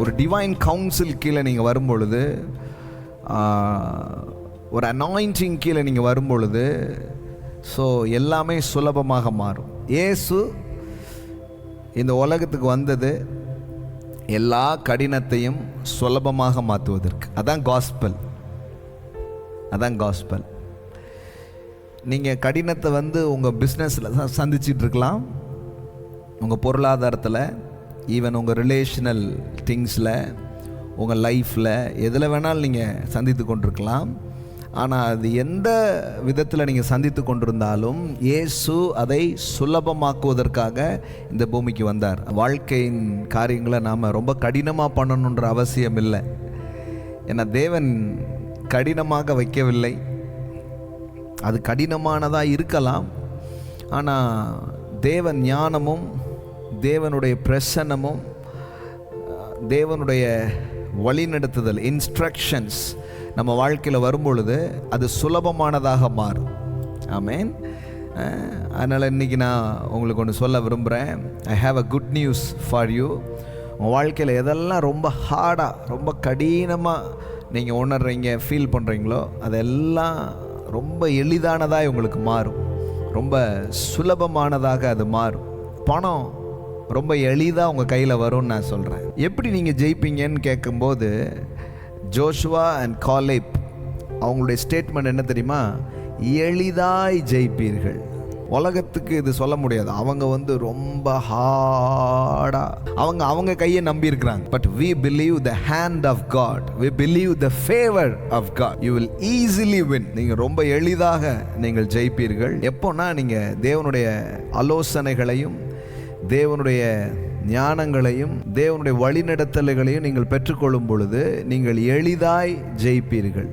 ஒரு divine council கீழே நீங்கள் வரும்பொழுது ஒரு அனாயிண்டிங் கீழே நீங்கள் வரும்பொழுது ஸோ எல்லாமே சுலபமாக மாறும். ஏசு இந்த உலகத்துக்கு வந்தது எல்லா கடினத்தையும் சுலபமாக மாற்றுவதற்கு. அதான் காஸ்பல் அதான் காஸ்பல் நீங்கள் கடினத்தை வந்து உங்கள் பிஸ்னஸில் தான் இருக்கலாம். உங்கள் பொருளாதாரத்தில் ஈவன் உங்கள் ரிலேஷனல் திங்ஸில் உங்கள் லைஃப்பில் எதில் வேணாலும் நீங்கள் சந்தித்து கொண்டிருக்கலாம். ஆனால் அது எந்த விதத்தில் நீங்கள் சந்தித்து கொண்டிருந்தாலும் இயேசு அதை சுலபமாக்குவதற்காக இந்த பூமிக்கு வந்தார். வாழ்க்கையின் காரியங்களை நாம் ரொம்ப கடினமாக பண்ணணுன்ற அவசியம் இல்லை. ஏன்னா தேவன் கடினமாக வைக்கவில்லை. அது கடினமானதாக இருக்கலாம். ஆனால் தேவன் ஞானமும் தேவனுடைய பிரசன்னமும் தேவனுடைய வழிநடத்துதல் இன்ஸ்ட்ரக்ஷன்ஸ் நம்ம வாழ்க்கையில் வரும்பொழுது அது சுலபமானதாக மாறும். ஆமேன் அதனால் இன்றைக்கி நான் உங்களுக்கு ஒன்று சொல்ல விரும்புகிறேன் I have a good news for you உங்கள் வாழ்க்கையில் எதெல்லாம் ரொம்ப ஹார்டாக ரொம்ப கடினமாக நீங்கள் உணர்றீங்க ஃபீல் பண்ணுறீங்களோ அதெல்லாம் ரொம்ப எளிதானதாக உங்களுக்கு மாறும். ரொம்ப சுலபமானதாக அது மாறும். பணம் ரொம்ப எளிதாக உங்கள் கையில் வரும்னு நான் சொல்கிறேன் எப்படி நீங்கள் ஜெயிப்பீங்கன்னு கேட்கும்போது ஜோஷுவா அண்ட் காலேப் அவங்களுடைய ஸ்டேட்மெண்ட் என்ன தெரியுமா? எளிதாய் ஜெயிப்பீர்கள். உலகத்துக்கு இது சொல்ல முடியாது. அவங்க வந்து ரொம்ப ஹாடா அவங்க அவங்க கையை நம்பி இருக்கிறாங்க. But we believe the hand of God we believe the favour of God you will easily win நீங்கள் ரொம்ப எளிதாக நீங்கள் ஜெயிப்பீர்கள். எப்போன்னா நீங்கள் தேவனுடைய ஆலோசனைகளையும் தேவனுடைய ஞானங்களையும் தேவனுடைய வழிநடத்தல்களையும் நீங்கள் பெற்றுக்கொள்ளும் பொழுது நீங்கள் எளிதாய் ஜெயிப்பீர்கள்.